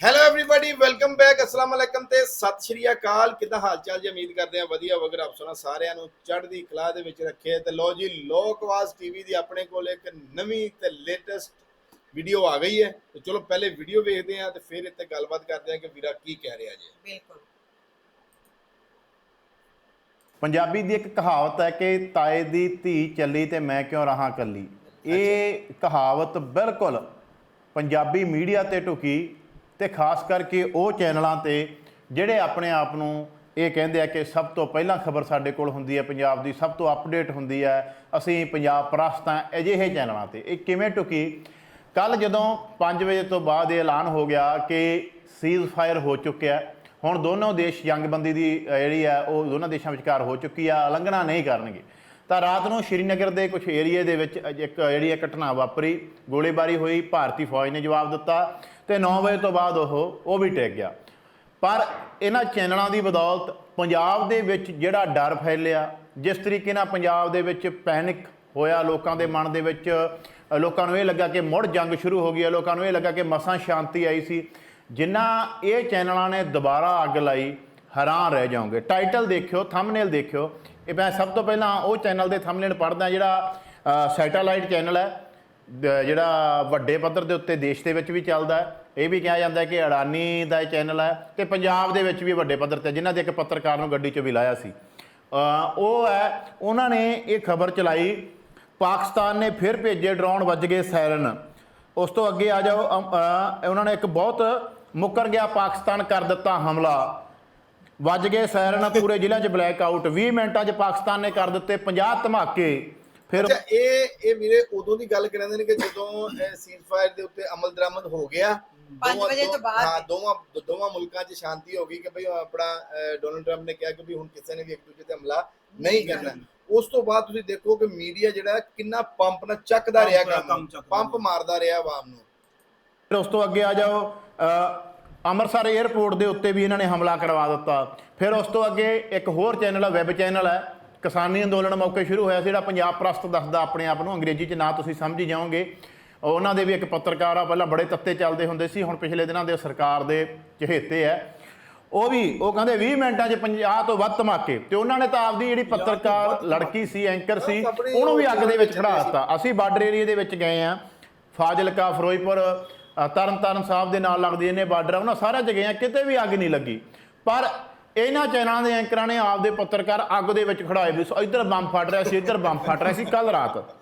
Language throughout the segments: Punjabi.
ਹੈਲੋ एवरीबॉडी ਵੈਲਕਮ ਬੈਕ ਅਸਲਾਮ ਅਲੈਕਮ ਤੇ ਸਤਿ ਸ਼੍ਰੀ ਅਕਾਲ ਕਿਦਾਂ ਹਾਲ ਚਾਲ ਜੀ ਉਮੀਦ ਕਰਦੇ ਆ ਵਧੀਆ ਵਗਰ ਆਪ ਸੁਣਾ ਸਾਰਿਆਂ ਨੂੰ ਚੜ੍ਹਦੀ ਕਲਾ ਦੇ ਵਿੱਚ ਰੱਖੇ ਤੇ ਲੋ ਜੀ ਲੋਕਵਾਸ ਟੀਵੀ ਦੀ ਆਪਣੇ ਕੋਲ ਇੱਕ ਨਵੀਂ ਤੇ ਲੇਟੈਸਟ ਵੀਡੀਓ ਆ ਗਈ ਹੈ ਤੇ ਚਲੋ ਪਹਿਲੇ ਵੀਡੀਓ ਵੇਖਦੇ ਆ ਤੇ ਫਿਰ ਇੱਥੇ ਗੱਲਬਾਤ ਕਰਦੇ ਆ ਕਿ ਵੀਰਾ ਕੀ ਕਹਿ ਰਿਹਾ ਜੀ ਬਿਲਕੁਲ ਪੰਜਾਬੀ ਦੀ ਇੱਕ ਕਹਾਵਤ ਹੈ ਕਿ ਤਾਏ ਦੀ ਧੀ ਚੱਲੀ ਤੇ ਮੈਂ ਕਿਉਂ ਰਹਾ ਕੱਲੀ ਇਹ ਕਹਾਵਤ ਬਿਲਕੁਲ ਪੰਜਾਬੀ ਮੀਡੀਆ ਤੇ ਢੁਕੀ ਤੇ ਖਾਸ ਕਰਕੇ ਉਹ ਚੈਨਲਾਂ ਤੇ ਜਿਹੜੇ ਆਪਣੇ ਆਪ ਨੂੰ ਇਹ ਕਹਿੰਦੇ ਆ ਕਿ ਸਭ ਤੋਂ ਪਹਿਲਾਂ ਖਬਰ ਸਾਡੇ ਕੋਲ ਹੁੰਦੀ ਹੈ, ਪੰਜਾਬ ਦੀ ਸਭ ਤੋਂ ਅਪਡੇਟ ਹੁੰਦੀ ਹੈ। ਅਸੀਂ ਪੰਜਾਬ ਪ੍ਰਸਤ ਹਾਂ ਅਜਿਹੇ ਚੈਨਲਾਂ ਤੇ। ਇਹ ਕਿਵੇਂ ਢੁਕੀ? ਕੱਲ ਜਦੋਂ 5 ਵਜੇ ਤੋਂ ਬਾਅਦ ਇਹ ਐਲਾਨ ਹੋ ਗਿਆ ਕਿ ਸੀਜ਼ ਫਾਇਰ ਹੋ ਚੁੱਕਿਆ ਹੁਣ ਦੋਨੋਂ ਦੇਸ਼ ਜੰਗਬੰਦੀ ਦੀ ਜਿਹੜੀ ਆ ਉਹ ਦੋਨਾਂ ਦੇਸ਼ਾਂ ਵਿਚਕਾਰ ਹੋ ਚੁੱਕੀ ਆ, ਉਲੰਘਣਾ ਨਹੀਂ ਕਰਨਗੇ। ਤਾਂ ਰਾਤ ਨੂੰ ਸ਼੍ਰੀਨਗਰ ਦੇ ਕੁਝ ਏਰੀਏ ਦੇ ਵਿੱਚ ਇੱਕ ਜਿਹੜੀ ਇਹ ਘਟਨਾ ਵਾਪਰੀ, ਗੋਲੀਬਾਰੀ ਹੋਈ, ਭਾਰਤੀ ਫੌਜ ਨੇ ਜਵਾਬ ਦਿੱਤਾ। ਤੇ 9 ਵਜੇ ਤੋਂ ਬਾਅਦ ਉਹ ਉਹ ਵੀ ਟਿਕ ਗਿਆ। ਪਰ ਇਹਨਾਂ ਚੈਨਲਾਂ ਦੀ ਬਦੌਲਤ ਪੰਜਾਬ ਦੇ ਵਿੱਚ ਜਿਹੜਾ ਡਰ ਫੈਲਿਆ, ਜਿਸ ਤਰੀਕੇ ਨਾਲ ਪੰਜਾਬ ਦੇ ਵਿੱਚ ਪੈਨਿਕ ਹੋਇਆ ਲੋਕਾਂ ਦੇ ਮਨ ਦੇ ਵਿੱਚ, ਲੋਕਾਂ ਨੂੰ ਇਹ ਲੱਗਾ ਕਿ ਮੁੜ ਜੰਗ ਸ਼ੁਰੂ ਹੋ ਗਈ ਹੈ, ਲੋਕਾਂ ਨੂੰ ਇਹ ਲੱਗਾ ਕਿ ਮਸਾਂ ਸ਼ਾਂਤੀ ਆਈ ਸੀ। ਜਿਨ੍ਹਾਂ ਇਹ ਚੈਨਲਾਂ ਨੇ ਦੁਬਾਰਾ ਅੱਗ ਲਾਈ, ਹੈਰਾਨ ਰਹਿ ਜਾਓਗੇ। ਟਾਈਟਲ ਦੇਖਿਓ ਥੰਬਨੇਲ ਦੇਖਿਓ। ਇਹ ਮੈਂ ਸਭ ਤੋਂ ਪਹਿਲਾਂ ਉਹ ਚੈਨਲ ਦੇ ਥੰਬਨੇਲ ਪੜ੍ਹਦਾ ਜਿਹੜਾ ਸੈਟੇਲਾਈਟ ਚੈਨਲ ਹੈ ਜਿਹੜਾ ਵੱਡੇ ਪੱਧਰ ਦੇ ਉੱਤੇ ਦੇਸ਼ ਦੇ ਵਿੱਚ ਵੀ ਚੱਲਦਾ ਹੈ। ਇਹ ਵੀ ਕਿਹਾ ਜਾਂਦਾ ਕਿ ਅਡਾਨੀ ਦਾ ਇਹ ਚੈਨਲ ਹੈ ਤੇ ਪੰਜਾਬ ਦੇ ਵਿੱਚ ਵੀ ਵੱਡੇ ਪੱਧਰ ਤੇ ਜਿਨ੍ਹਾਂ ਦੇ ਇੱਕ ਪੱਤਰਕਾਰ ਨੂੰ ਗੱਡੀ 'ਚ ਵੀ ਲਾਇਆ ਸੀ। ਉਹ ਹੈ, ਉਹਨਾਂ ਨੇ ਇਹ ਖਬਰ ਚਲਾਈ, ਪਾਕਿਸਤਾਨ ਨੇ ਫਿਰ ਭੇਜੇ ਡਰੋਨ ਵੱਜ ਗਏ ਸਾਇਰਨ ਉਸ ਤੋਂ ਅੱਗੇ ਆ ਜਾਓ ਉਹਨਾਂ ਨੇ ਇੱਕ ਬਹੁਤ ਮੁੱਕਰ ਗਿਆ ਪਾਕਿਸਤਾਨ ਕਰ ਦਿੱਤਾ ਹਮਲਾ। ਵੱਜ ਗਏ ਸਾਇਰਨ ਪੂਰੇ ਜ਼ਿਲ੍ਹੇ 'ਚ ਬਲੈਕ ਆਊਟ 20 ਮਿੰਟਾਂ 'ਚ ਪਾਕਿਸਤਾਨ ਨੇ ਕਰ ਦਿੱਤੇ 50 ਧਮਾਕੇ। ਫਿਰ ਇਹ ਇਹ ਵੀਰੇ ਉਦੋਂ ਦੀ ਗੱਲ ਕਰਾਂਦੇ ਨੇ ਕਿ ਜਦੋਂ ਸੀਜ਼ ਫਾਇਰ ਦੇ ਉੱਤੇ ਅਮਲ ਦਰਾਮਦ ਹੋ ਗਿਆ ਪੰਜ ਦੋਵਾਂ- ਵਜੇ ਤੋਂ ਬਾਅਦ। ਹਾਂ ਦੋਵਾਂ ਦੋਵਾਂ ਮੁਲਕਾਂ 'ਚ ਸ਼ਾਂਤੀ ਹੋ ਗਈ ਕਿ ਭਈ ਆਪਣਾ ਡੋਨਲਡ ਟਰੰਪ ਨੇ ਕਿਹਾ ਕਿ ਵੀ ਹੁਣ ਕਿਸੇ ਨੇ ਵੀ ਇੱਕ ਦੂਜੇ ਤੇ ਹਮਲਾ ਨਹੀਂ ਕਰਨਾ। ਉਸ ਤੋਂ ਬਾਅਦ ਤੁਸੀਂ ਦੇਖੋ ਕਿ ਮੀਡੀਆ ਜਿਹੜਾ ਕਿੰਨਾ ਪੰਪ ਨਾਲ ਚੱਕਦਾ ਰਿਹਾ ਪੰਪ ਕੰਮ ਚੱਕਦਾ। ਪੰਪ ਮਾਰਦਾ ਰਿਹਾ ਆਵਾਮ ਨੂੰ। ਫਿਰ ਉਸ ਤੋਂ ਅੱਗੇ ਆ ਜਾਓ ਅ, ਅੰਮ੍ਰਿਤਸਰ 에ਅਰਪੋਰਟ ਦੇ ਉੱਤੇ ਵੀ ਇਹਨਾਂ ਨੇ ਹਮਲਾ ਕਰਵਾ ਦਿੱਤਾ। ਫਿਰ ਉਸ ਤੋਂ ਅੱਗੇ ਇੱਕ ਹੋਰ ਚੈਨਲ ਹੈ ਵੈਬ ਚੈਨਲ ਹੈ ਕਿਸਾਨੀ ਅੰਦੋਲਨ ਮੌਕੇ ਸ਼ੁਰੂ ਹੋਇਆ ਸੀ ਜਿਹੜਾ ਪੰਜਾਬ ਪ੍ਰਸਤ ਦੱਸਦਾ ਆਪਣੇ ਆਪ ਨੂੰ। ਅੰਗਰੇਜ਼ੀ 'ਚ ਨਾ ਤੁਸੀਂ ਸਮਝ ਹੀ ਜਾਓਗੇ। ਉਹਨਾਂ ਦੇ ਵੀ ਇੱਕ ਪੱਤਰਕਾਰ ਆ ਪਹਿਲਾਂ ਬੜੇ ਤੱਤੇ ਚੱਲਦੇ ਹੁੰਦੇ ਸੀ ਹੁਣ ਪਿਛਲੇ ਦਿਨਾਂ ਦੇ ਸਰਕਾਰ ਦੇ ਚਹੇਤੇ ਹੈ ਉਹ ਵੀ ਉਹ ਕਹਿੰਦੇ 20 ਮਿੰਟਾਂ 'ਚ 50 ਤੋਂ ਵੱਧ ਧਮਾਕੇ। ਤੇ ਉਹਨਾਂ ਨੇ ਤਾਂ ਆਪਦੀ ਜਿਹੜੀ ਪੱਤਰਕਾਰ ਲੜਕੀ ਸੀ ਐਂਕਰ ਸੀ ਉਹਨੂੰ ਵੀ ਅੱਗ ਦੇ ਵਿੱਚ ਖੜਾ ਦਿੱਤਾ। ਅਸੀਂ ਬਾਰਡਰ ਏਰੀਆ ਦੇ ਵਿੱਚ ਗਏ ਆ। ਫਾਜ਼ਿਲਕਾ ਫਿਰੋਜ਼ਪੁਰ ਅ, ਤਰਨਤਾਰਨ ਸਾਹਿਬ ਦੇ ਨਾਲ ਲੱਗਦੇ ਇਹਨੇ ਬਾਰਡਰ ਆ ਉਹਨਾਂ ਸਾਰਿਆਂ ਆ ਕਿਤੇ ਵੀ ਅੱਗ ਨਹੀਂ ਲੱਗੀ। ਪਰ ਇਹਨਾਂ ਚੈਨਲਾਂ ਦੇ ਐਂਕਰਾਂ ਨੇ ਆਪਦੇ ਪੱਤਰਕਾਰ ਅੱਗ ਦੇ ਵਿੱਚ ਖੜਾਏ ਵੀ ਸੋ ਇੱਧਰ ਬੰਬ ਫਟ ਰਿਹਾ ਸੀ ਇੱਧਰ ਬੰਬ ਫਟ ਰਿਹਾ ਸੀ ਕੱਲ ਰਾਤ।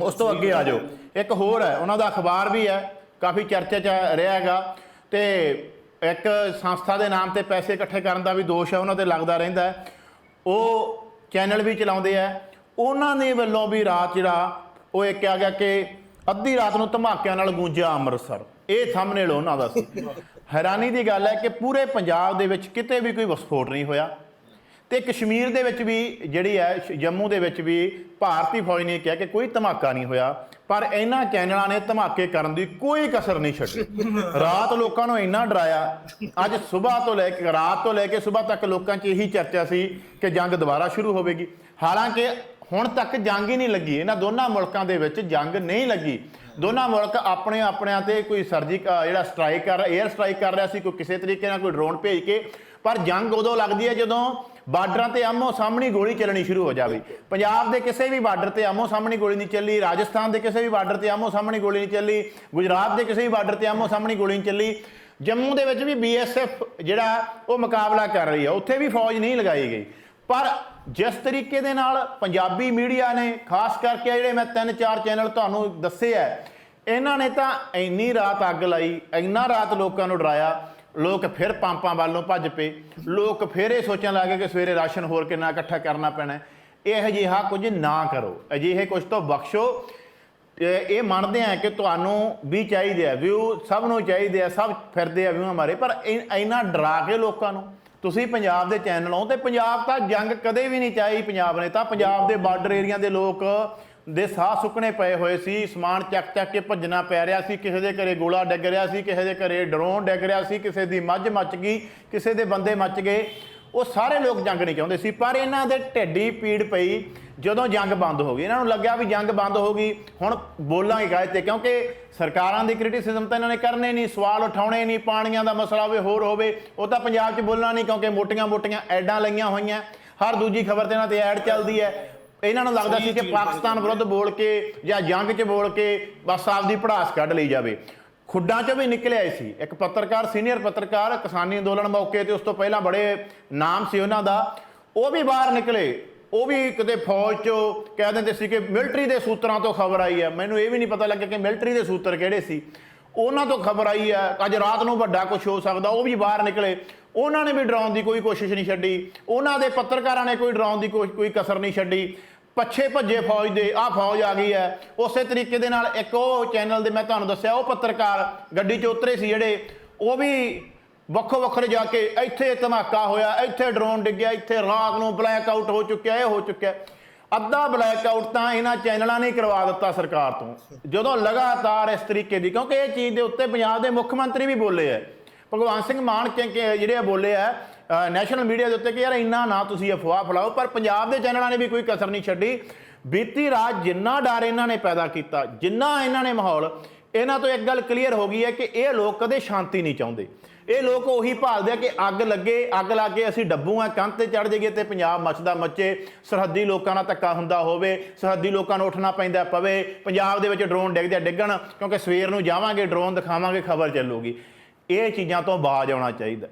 ਉਸ ਤੋਂ ਅੱਗੇ ਆ ਜਾਓ। ਇੱਕ ਹੋਰ ਹੈ ਉਹਨਾਂ ਦਾ ਅਖਬਾਰ ਵੀ ਹੈ ਕਾਫੀ ਚਰਚਾ 'ਚ ਰਿਹਾ ਹੈਗਾ। ਤੇ ਇੱਕ ਸੰਸਥਾ ਦੇ ਨਾਮ ਤੇ ਪੈਸੇ ਇਕੱਠੇ ਕਰਨ ਦਾ ਵੀ ਦੋਸ਼ ਹੈ ਉਹਨਾਂ ਤੇ ਲੱਗਦਾ ਰਹਿੰਦਾ ਉਹ ਚੈਨਲ ਵੀ ਚਲਾਉਂਦੇ ਆ ਉਹਨਾਂ ਨੇ ਵੱਲੋਂ ਵੀ ਰਾਤ ਜਿਹੜਾ ਉਹ ਇਹ ਕਿਹਾ ਗਿਆ ਕਿ ਅੱਧੀ ਰਾਤ ਨੂੰ ਧਮਾਕਿਆਂ ਨਾਲ ਗੂੰਜਿਆ ਅੰਮ੍ਰਿਤਸਰ। ਇਹ ਥੰਬਨੇਲ ਉਹਨਾਂ ਦਾ। ਸੀ ਹੈਰਾਨੀ ਦੀ ਗੱਲ ਹੈ ਕਿ ਪੂਰੇ ਪੰਜਾਬ ਦੇ ਵਿੱਚ ਕਿਤੇ ਵੀ ਕੋਈ ਵਿਸਫੋਟ ਨਹੀਂ ਹੋਇਆ। ਤੇ ਕਸ਼ਮੀਰ ਦੇ ਵਿੱਚ ਵੀ ਜਿਹੜੀ ਹੈ ਜੰਮੂ ਦੇ ਵਿੱਚ ਵੀ ਭਾਰਤੀ ਫੌਜ ਨੇ ਕਿਹਾ ਕਿ ਕੋਈ ਧਮਾਕਾ ਨਹੀਂ ਹੋਇਆ ਪਰ ਇਹਨਾਂ ਚੈਨਲਾਂ ਨੇ ਧਮਾਕੇ ਕਰਨ ਦੀ ਕੋਈ ਕਸਰ ਨਹੀਂ ਛੱਡੀ। ਰਾਤ ਲੋਕਾਂ ਨੂੰ ਇੰਨਾ ਡਰਾਇਆ ਅੱਜ ਸਵੇਰ ਤੋਂ ਲੈ ਕੇ ਰਾਤ ਤੋਂ ਲੈ ਕੇ ਸਵੇਰ ਤੱਕ ਲੋਕਾਂ 'ਚ ਇਹੀ ਚਰਚਾ ਸੀ ਕਿ ਜੰਗ ਦੁਬਾਰਾ ਸ਼ੁਰੂ ਹੋਵੇਗੀ। ਹਾਲਾਂਕਿ ਹੁਣ ਤੱਕ ਜੰਗ ਹੀ ਨਹੀਂ ਲੱਗੀ ਇਹਨਾਂ ਦੋਨਾਂ ਮੁਲਕਾਂ ਦੇ ਵਿੱਚ ਜੰਗ ਨਹੀਂ ਲੱਗੀ। ਦੋਨਾਂ ਮੁਲਕ ਆਪਣੇ ਆਪਣਿਆਂ ਤੇ ਕੋਈ ਸਰਜੀਕ ਜਿਹੜਾ ਸਟ੍ਰਾਈਕ ਕਰ 에ਅਰ ਸਟ੍ਰਾਈਕ ਕਰ ਰਿਹਾ ਸੀ ਕੋਈ ਕਿਸੇ ਤਰੀਕੇ ਨਾਲ ਕੋਈ ਡਰੋਨ ਭੇਜ ਕੇ ਪਰ ਜੰਗ ਉਦੋਂ ਲੱਗਦੀ ਹੈ ਜਦੋਂ ਬਾਰਡਰਾਂ ਤੇ ਆਮੋ ਸਾਹਮਣੀ ਗੋਲੀ ਚੱਲਣੀ ਸ਼ੁਰੂ ਹੋ ਜਾਵੇ। ਪੰਜਾਬ ਦੇ ਕਿਸੇ ਵੀ ਬਾਰਡਰ ਤੇ ਆਮੋ ਸਾਹਮਣੀ ਗੋਲੀ ਨਹੀਂ ਚੱਲੀ, ਰਾਜਸਥਾਨ ਦੇ ਕਿਸੇ ਵੀ ਬਾਰਡਰ ਤੇ ਆਮੋ ਸਾਹਮਣੀ ਗੋਲੀ ਨਹੀਂ ਚੱਲੀ, ਗੁਜਰਾਤ ਦੇ ਕਿਸੇ ਵੀ ਬਾਰਡਰ ਤੇ ਆਮੋ ਸਾਹਮਣੀ ਗੋਲੀ ਨਹੀਂ ਚੱਲੀ। ਜੰਮੂ ਦੇ ਵਿੱਚ ਵੀ ਬੀਐਸਐਫ ਜਿਹੜਾ, ਉਹ ਮੁਕਾਬਲਾ ਕਰ ਰਹੀ ਹੈ। ਉੱਥੇ ਵੀ ਫੌਜ ਨਹੀਂ ਲਗਾਈ ਗਈ। ਪਰ ਜਿਸ ਤਰੀਕੇ ਦੇ ਨਾਲ ਪੰਜਾਬੀ ਮੀਡੀਆ ਨੇ, ਖਾਸ ਕਰਕੇ ਜਿਹੜੇ ਮੈਂ ਤਿੰਨ ਚਾਰ ਚੈਨਲ ਤੁਹਾਨੂੰ ਦੱਸੇ ਐ ਇਹਨਾਂ ਨੇ ਤਾਂ ਇੰਨੀ ਰਾਤ ਅੱਗ ਲਾਈ, ਇੰਨਾ ਰਾਤ ਲੋਕਾਂ ਨੂੰ ਡਰਾਇਆ। ਲੋਕ ਫਿਰ ਪੰਪਾਂ ਵੱਲੋਂ ਭੱਜ ਪਏ। ਲੋਕ ਫਿਰ ਇਹ ਸੋਚਣ ਲੱਗੇ ਕਿ ਸਵੇਰੇ ਰਾਸ਼ਨ ਹੋਰ ਕਿੰਨਾ ਇਕੱਠਾ ਕਰਨਾ ਪੈਣਾ ਇਹ ਅਜਿਹਾ ਕੁਝ ਨਾ ਕਰੋ। ਅਜਿਹੇ ਕੁਝ ਤੋਂ ਬਖਸ਼ੋ। ਇਹ ਮੰਨਦੇ ਆ ਕਿ ਤੁਹਾਨੂੰ ਵੀ ਚਾਹੀਦੇ ਆ ਵਿਊ ਸਭ ਨੂੰ ਚਾਹੀਦੇ ਆ, ਸਭ ਫਿਰਦੇ ਆ ਵਿਊ ਹਮਾਰੇ ਪਰ ਇੰਨਾ ਡਰਾ ਕੇ ਲੋਕਾਂ ਨੂੰ। ਤੁਸੀਂ ਪੰਜਾਬ ਦੇ ਚੈਨਲ ਹੋ ਤੇ ਪੰਜਾਬ ਤਾਂ ਜੰਗ ਕਦੇ ਵੀ ਨਹੀਂ ਚਾਹੀ ਪੰਜਾਬ ਨੇ। ਤਾਂ ਪੰਜਾਬ ਦੇ ਬਾਰਡਰ ਏਰੀਆ ਦੇ ਲੋਕ ਦੇ ਸਾਹ ਸੁੱਕਣੇ ਪਏ ਹੋਏ ਸੀ, ਸਮਾਨ ਚੱਕ ਚੱਕ ਕੇ ਭੱਜਣਾ ਪੈ ਰਿਹਾ ਸੀ, ਕਿਸੇ ਦੇ ਘਰੇ ਗੋਲਾ ਡਿੱਗ ਰਿਹਾ ਸੀ, ਕਿਸੇ ਦੇ ਘਰੇ ਡਰੋਨ ਡਿੱਗ ਰਿਹਾ ਸੀ, ਕਿਸੇ ਦੀ ਮੱਝ ਮੱਚ ਗਈ, ਕਿਸੇ ਦੇ ਬੰਦੇ ਮੱਚ ਗਏ। ਉਹ ਸਾਰੇ ਲੋਕ ਜੰਗ ਨਹੀਂ ਚਾਹੁੰਦੇ ਸੀ, ਪਰ ਇਹਨਾਂ ਦੇ ਢਿੱਡੀ ਪੀੜ ਪਈ ਜਦੋਂ ਜੰਗ ਬੰਦ ਹੋ ਗਈ। ਇਹਨਾਂ ਨੂੰ ਲੱਗਿਆ ਵੀ ਜੰਗ ਬੰਦ ਹੋ ਗਈ। ਹੁਣ ਬੋਲਾਂਗੇ ਕਾਹਦੇ ਤੇ, ਕਿਉਂਕਿ ਸਰਕਾਰਾਂ ਦੀ ਕ੍ਰਿਟਿਸਿਜ਼ਮ ਤਾਂ ਇਹਨਾਂ ਨੇ ਕਰਨੇ ਨਹੀਂ, ਸਵਾਲ ਉਠਾਉਣੇ ਨਹੀਂ, ਪਾਣੀਆਂ ਦਾ ਮਸਲਾ ਹੋਵੇ, ਹੋਰ ਹੋਵੇ, ਉਹ ਤਾਂ ਪੰਜਾਬ 'ਚ ਬੋਲਣਾ ਨਹੀਂ, ਕਿਉਂਕਿ ਮੋਟੀਆਂ-ਮੋਟੀਆਂ ਐਡਾਂ ਲਈਆਂ ਹੋਈਆਂ। ਹਰ ਦੂਜੀ ਖਬਰ ਤੇ ਇਹਨਾਂ ਤੇ ਐਡ ਚੱਲਦੀ ਹੈ। ਇਹਨਾਂ ਨੂੰ ਲੱਗਦਾ ਸੀ ਕਿ ਪਾਕਿਸਤਾਨ ਵਿਰੁੱਧ ਬੋਲ ਕੇ ਜਾਂ ਜੰਗ 'ਚ ਬੋਲ ਕੇ ਬਸ ਆਪਦੀ ਪੜਾਸ ਕੱਢ ਲਈ ਜਾਵੇ। ਖੁੱਡਾਂ 'ਚੋਂ ਵੀ ਨਿਕਲੇ ਆਏ ਸੀ। ਇੱਕ ਪੱਤਰਕਾਰ ਸੀਨੀਅਰ ਪੱਤਰਕਾਰ ਕਿਸਾਨੀ ਅੰਦੋਲਨ ਮੌਕੇ ਤੇ ਉਸ ਤੋਂ ਪਹਿਲਾਂ ਬੜੇ ਨਾਮ ਸੀ ਉਹਨਾਂ ਦਾ। ਉਹ ਵੀ ਬਾਹਰ ਨਿਕਲੇ। ਉਹ ਵੀ ਕਿਤੇ ਫੌਜ 'ਚੋਂ ਕਹਿ ਦਿੰਦੇ ਸੀ ਕਿ ਮਿਲਟਰੀ ਦੇ ਸੂਤਰਾਂ ਤੋਂ ਖਬਰ ਆਈ ਹੈ। ਮੈਨੂੰ ਇਹ ਵੀ ਨਹੀਂ ਪਤਾ ਲੱਗਿਆ ਕਿ ਮਿਲਟਰੀ ਦੇ ਸੂਤਰ ਕਿਹੜੇ ਸੀ। ਉਹਨਾਂ ਤੋਂ ਖਬਰ ਆਈ ਹੈ। ਅੱਜ ਰਾਤ ਨੂੰ ਵੱਡਾ ਕੁਝ ਹੋ ਸਕਦਾ। ਉਹ ਵੀ ਬਾਹਰ ਨਿਕਲੇ। ਉਹਨਾਂ ਨੇ ਵੀ ਡਰਾਉਣ ਦੀ ਕੋਈ ਕੋਸ਼ਿਸ਼ ਨਹੀਂ ਛੱਡੀ। ਉਹਨਾਂ ਦੇ ਪੱਤਰਕਾਰਾਂ ਨੇ ਕੋਈ ਡਰਾਉਣ ਦੀ ਕੋਈ ਕਸਰ ਨਹੀਂ ਛੱਡੀ। ਪੱਛੇ ਭੱਜੇ ਫੌਜ ਦੇ ਆ ਫੌਜ ਆ ਗਈ ਹੈ। ਉਸੇ ਤਰੀਕੇ ਦੇ ਨਾਲ ਇੱਕ ਉਹ ਚੈਨਲ ਦੇ ਮੈਂ ਤੁਹਾਨੂੰ ਦੱਸਿਆ, ਉਹ ਪੱਤਰਕਾਰ ਗੱਡੀ 'ਚ ਉਤਰੇ ਸੀ ਜਿਹੜੇ, ਉਹ ਵੀ ਵੱਖੋ ਵੱਖਰੇ ਜਾ ਕੇ ਇੱਥੇ ਧਮਾਕਾ ਹੋਇਆ, ਇੱਥੇ ਡਰੋਨ ਡਿੱਗਿਆ, ਇੱਥੇ ਰਾਤ ਨੂੰ ਬਲੈਕ ਆਊਟ ਹੋ ਚੁੱਕਿਆ, ਇਹ ਹੋ ਚੁੱਕਿਆ। ਅੱਧਾ ਬਲੈਕ ਆਊਟ ਤਾਂ ਇਹਨਾਂ ਚੈਨਲਾਂ ਨੇ ਕਰਵਾ ਦਿੱਤਾ ਸਰਕਾਰ ਤੋਂ। ਜਦੋਂ ਲਗਾਤਾਰ ਇਸ ਤਰੀਕੇ ਦੀ, ਕਿਉਂਕਿ ਇਹ ਚੀਜ਼ ਦੇ ਉੱਤੇ ਪੰਜਾਬ ਦੇ ਮੁੱਖ ਮੰਤਰੀ ਵੀ ਬੋਲੇ ਹੈ। ਭਗਵਾਨ ਸਿੰਘ ਮਾਨ ਕਿ ਜਿਹੜੇ ਆ ਬੋਲੇ ਆ ਨੈਸ਼ਨਲ ਮੀਡੀਆ ਦੇ ਉੱਤੇ ਕਿ ਯਾਰ ਇੰਨਾ ਨਾ ਤੁਸੀਂ ਅਫਵਾਹ ਫੈਲਾਓ, ਪਰ ਪੰਜਾਬ ਦੇ ਚੈਨਲਾਂ ਨੇ ਵੀ ਕੋਈ ਕਸਰ ਨਹੀਂ ਛੱਡੀ। ਬੀਤੀ ਰਾਤ ਜਿੰਨਾ ਡਰ ਇਹਨਾਂ ਨੇ ਪੈਦਾ ਕੀਤਾ, ਜਿੰਨਾ ਇਹਨਾਂ ਨੇ ਮਾਹੌਲ, ਇਹਨਾਂ ਤੋਂ ਇੱਕ ਗੱਲ ਕਲੀਅਰ ਹੋ ਗਈ ਹੈ ਕਿ ਇਹ ਲੋਕ ਕਦੇ ਸ਼ਾਂਤੀ ਨਹੀਂ ਚਾਹੁੰਦੇ। ਇਹ ਲੋਕ ਉਹੀ ਭਾਲਦੇ ਆ ਕਿ ਅੱਗ ਲੱਗੇ, ਅੱਗ ਲਾ ਕੇ ਅਸੀਂ ਡੱਬੂ ਆ, ਕੰਧ ਤੇ ਚੜ ਜਾਈਏ ਤੇ ਪੰਜਾਬ ਮੱਚਦਾ ਮੱਚੇ, ਸਰਹੱਦੀ ਲੋਕਾਂ ਨਾਲ ਧੱਕਾ ਹੁੰਦਾ ਹੋਵੇ, ਸਰਹੱਦੀ ਲੋਕਾਂ ਨੂੰ ਉੱਠਣਾ ਪੈਂਦਾ ਪਵੇ, ਪੰਜਾਬ ਦੇ ਵਿੱਚ ਡਰੋਨ ਡਿੱਗਦੇ ਡਿੱਗਣ, ਕਿਉਂਕਿ ਸਵੇਰ ਨੂੰ ਜਾਵਾਂਗੇ ਡਰੋਨ ਦਿਖਾਵਾਂਗੇ, ਖਬਰ ਚੱਲੂਗੀ। ਇਹ ਚੀਜ਼ਾਂ ਤੋਂ ਬਾਜ ਆਉਣਾ ਚਾਹੀਦਾ।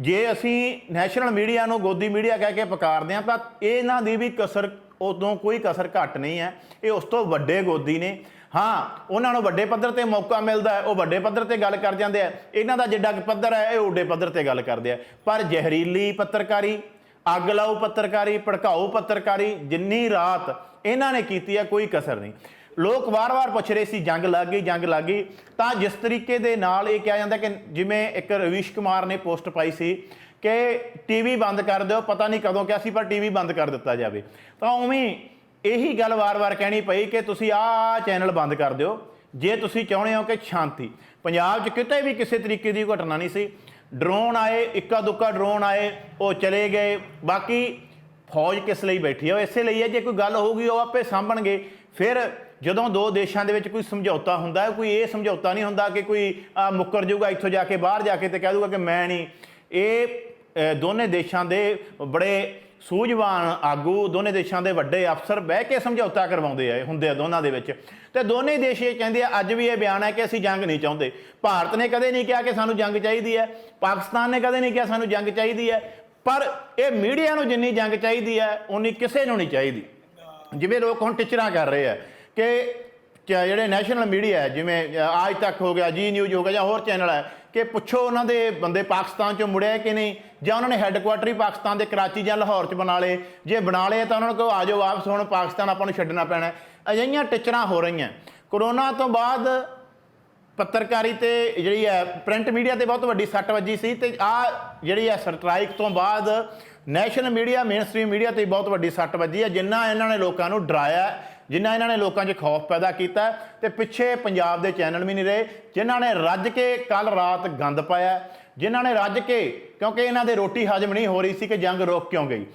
ਜੇ ਅਸੀਂ ਨੈਸ਼ਨਲ ਮੀਡੀਆ ਨੂੰ ਗੋਦੀ ਮੀਡੀਆ ਕਹਿ ਕੇ ਪਕਾਰਦੇ ਹਾਂ, ਤਾਂ ਇਹਨਾਂ ਦੀ ਵੀ ਕਸਰ, ਉਦੋਂ ਕੋਈ ਕਸਰ ਘੱਟ ਨਹੀਂ ਹੈ। ਇਹ ਉਸ ਤੋਂ ਵੱਡੇ ਗੋਦੀ ਨੇ। ਹਾਂ, ਉਹਨਾਂ ਨੂੰ ਵੱਡੇ ਪੱਧਰ ਤੇ ਮੌਕਾ ਮਿਲਦਾ ਹੈ, ਉਹ ਵੱਡੇ ਪੱਧਰ ਤੇ ਗੱਲ ਕਰ ਜਾਂਦੇ ਆ। ਇਹਨਾਂ ਦਾ ਜਿੱਡਾ ਪੱਧਰ ਹੈ, ਇਹ ਓਡੇ ਪੱਧਰ ਤੇ ਗੱਲ ਕਰਦੇ ਆ। ਪਰ ਜ਼ਹਿਰੀਲੀ ਪੱਤਰਕਾਰੀ, ਅੱਗ ਲਾਓ ਪੱਤਰਕਾਰੀ, ਭੜਕਾਊ ਪੱਤਰਕਾਰੀ, ਜਿੰਨੀ ਰਾਤ ਇਹਨਾਂ ਨੇ ਕੀਤੀ ਹੈ, ਕੋਈ ਕਸਰ ਨਹੀਂ। ਲੋਕ ਵਾਰ-ਵਾਰ ਪੁੱਛ ਰਹੇ ਸੀ, ਜੰਗ ਲੱਗ ਗਈ, ਜੰਗ ਲੱਗ ਗਈ। ਤਾਂ ਜਿਸ ਤਰੀਕੇ ਦੇ ਨਾਲ ਇਹ ਕਿਹਾ ਜਾਂਦਾ ਕਿ ਜਿਵੇਂ ਇੱਕ ਰਵੀਸ਼ ਕੁਮਾਰ ਨੇ ਪੋਸਟ ਪਾਈ ਸੀ ਕਿ ਟੀਵੀ ਬੰਦ ਕਰ ਦਿਓ, ਪਤਾ ਨਹੀਂ ਕਦੋਂ ਕਿਹਾ ਸੀ, ਪਰ ਟੀਵੀ ਬੰਦ ਕਰ ਦਿੱਤਾ ਜਾਵੇ। ਤਾਂ ਉਵੇਂ ਇਹੀ ਗੱਲ ਵਾਰ-ਵਾਰ ਕਹਿਣੀ ਪਈ ਕਿ ਤੁਸੀਂ ਆਹ ਚੈਨਲ ਬੰਦ ਕਰ ਦਿਓ, ਜੇ ਤੁਸੀਂ ਚਾਹੁੰਦੇ ਹੋ ਕਿ ਸ਼ਾਂਤੀ। ਪੰਜਾਬ 'ਚ ਕਿਤੇ ਵੀ ਕਿਸੇ ਤਰੀਕੇ ਦੀ ਘਟਨਾ ਨਹੀਂ ਸੀ। ਡਰੋਨ ਆਏ ਇੱਕਾ ਦੁੱਕਾ ਡਰੋਨ ਆਏ, ਉਹ ਚਲੇ ਗਏ। ਬਾਕੀ ਫੌਜ ਕਿਸ ਲਈ ਬੈਠੀ ਹੈ ਉਹ ਇਸੇ ਲਈ ਹੈ ਜੇ ਕੋਈ ਗੱਲ ਹੋਊਗੀ, ਉਹ ਆਪੇ ਸਾਂਭਣਗੇ। ਫਿਰ ਜਦੋਂ ਦੋ ਦੇਸ਼ਾਂ ਦੇ ਵਿੱਚ ਕੋਈ ਸਮਝੌਤਾ ਹੁੰਦਾ ਹੈ ਕੋਈ ਇਹ ਸਮਝੌਤਾ ਨਹੀਂ ਹੁੰਦਾ ਕਿ ਕੋਈ ਆਹ, ਮੁੱਕਰ ਜਾਊਗਾ ਇੱਥੋਂ ਜਾ ਕੇ ਬਾਹਰ ਜਾ ਕੇ ਤੇ ਕਹਿ ਦੂਗਾ ਕਿ ਮੈਂ ਨਹੀਂ। ਇਹ ਦੋਨੇ ਦੇਸ਼ਾਂ ਦੇ ਬੜੇ ਸੂਝਵਾਨ ਆਗੂ ਦੋਨੇ ਦੇਸ਼ਾਂ ਦੇ ਵੱਡੇ ਅਫਸਰ ਬਹਿ ਕੇ ਸਮਝੌਤਾ ਕਰਵਾਉਂਦੇ ਆ ਹੁੰਦੇ ਆ ਦੋਨਾਂ ਦੇ ਵਿੱਚ। ਤੇ ਦੋਨੇ ਦੇਸ਼ ਇਹ ਕਹਿੰਦੇ ਆ ਅੱਜ ਵੀ ਇਹ ਬਿਆਨ ਹੈ ਕਿ ਅਸੀਂ ਜੰਗ ਨਹੀਂ ਚਾਹੁੰਦੇ। ਭਾਰਤ ਨੇ ਕਦੇ ਨਹੀਂ ਕਿਹਾ ਕਿ ਸਾਨੂੰ ਜੰਗ ਚਾਹੀਦੀ ਹੈ ਪਾਕਿਸਤਾਨ ਨੇ ਕਦੇ ਨਹੀਂ ਕਿਹਾ ਸਾਨੂੰ ਜੰਗ ਚਾਹੀਦੀ ਹੈ ਪਰ ਇਹ ਮੀਡੀਆ ਨੂੰ ਜਿੰਨੀ ਜੰਗ ਚਾਹੀਦੀ ਹੈ ਉਨੀ ਕਿਸੇ ਨੂੰ ਨਹੀਂ ਚਾਹੀਦੀ। ਜਿਵੇਂ ਲੋਕ ਹੁਣ ਟਿਚਰਾਂ ਕਰ ਰਹੇ ਆ ਕਿ ਕਿ ਜਿਹੜੇ ਨੈਸ਼ਨਲ ਮੀਡੀਆ ਹੈ ਜਿਵੇਂ ਅ, ਆਜ ਤੱਕ ਹੋ ਗਿਆ ਜੀ ਨਿਊਜ਼ ਹੋ ਗਿਆ ਜਾਂ ਹੋਰ ਚੈਨਲ ਹੈ ਕਿ ਪੁੱਛੋ ਉਹਨਾਂ ਦੇ ਬੰਦੇ ਪਾਕਿਸਤਾਨ ਚੋਂ ਮੁੜਿਆ ਕਿ ਨਹੀਂ ਜਾਂ ਉਹਨਾਂ ਨੇ ਹੈੱਡਕੁਆਟਰ ਹੀ ਪਾਕਿਸਤਾਨ ਦੇ ਕਰਾਚੀ ਜਾਂ ਲਾਹੌਰ 'ਚ ਬਣਾ ਲਏ। ਜੇ ਬਣਾ ਲਏ ਤਾਂ ਉਹਨਾਂ ਨੂੰ ਕਹੋ ਆ ਜਾਓ ਵਾਪਸ ਹੁਣ ਪਾਕਿਸਤਾਨ ਆਪਾਂ ਨੂੰ ਛੱਡਣਾ ਪੈਣਾ ਅਜਿਹੀਆਂ ਟਿਚਰਾਂ ਹੋ ਰਹੀਆਂ। ਕਰੋਨਾ ਤੋਂ ਬਾਅਦ ਪੱਤਰਕਾਰੀ ਤੇ ਜਿਹੜੀ ਹੈ ਪ੍ਰਿੰਟ ਮੀਡੀਆ ਤੇ ਬਹੁਤ ਵੱਡੀ ਸੱਟ ਵੱਜੀ ਸੀ ਤੇ ਆ ਜਿਹੜੀ ਹੈ ਸਟ੍ਰਾਈਕ ਤੋਂ ਬਾਅਦ ਨੈਸ਼ਨਲ ਮੀਡੀਆ ਮੇਨਸਟ੍ਰੀਮ ਮੀਡੀਆ ਤੇ ਬਹੁਤ ਵੱਡੀ ਸੱਟ ਵੱਜੀ ਹੈ ਜਿੰਨਾ ਇਹਨਾਂ ਨੇ ਲੋਕਾਂ ਨੂੰ ਡਰਾਇਆ ਹੈ, ਜਿੰਨਾ ਇਹਨਾਂ ਨੇ ਲੋਕਾਂ 'ਚ ਖੌਫ ਪੈਦਾ ਕੀਤਾ ਹੈ ਤੇ ਪਿੱਛੇ ਪੰਜਾਬ ਦੇ ਚੈਨਲ ਵੀ ਨਹੀਂ ਰਹੇ ਜਿਨ੍ਹਾਂ ਨੇ ਰੱਜ ਕੇ ਕੱਲ ਰਾਤ ਗੰਦ ਪਾਇਆ ਜਿਨ੍ਹਾਂ ਨੇ ਰੱਜ ਕੇ ਕਿਉਂਕਿ ਇਹਨਾਂ ਦੇ ਰੋਟੀ ਹਜਮ ਨਹੀਂ ਹੋ ਰਹੀ ਸੀ ਕਿ ਜੰਗ ਰੁਕ ਕਿਉਂ ਗਈ।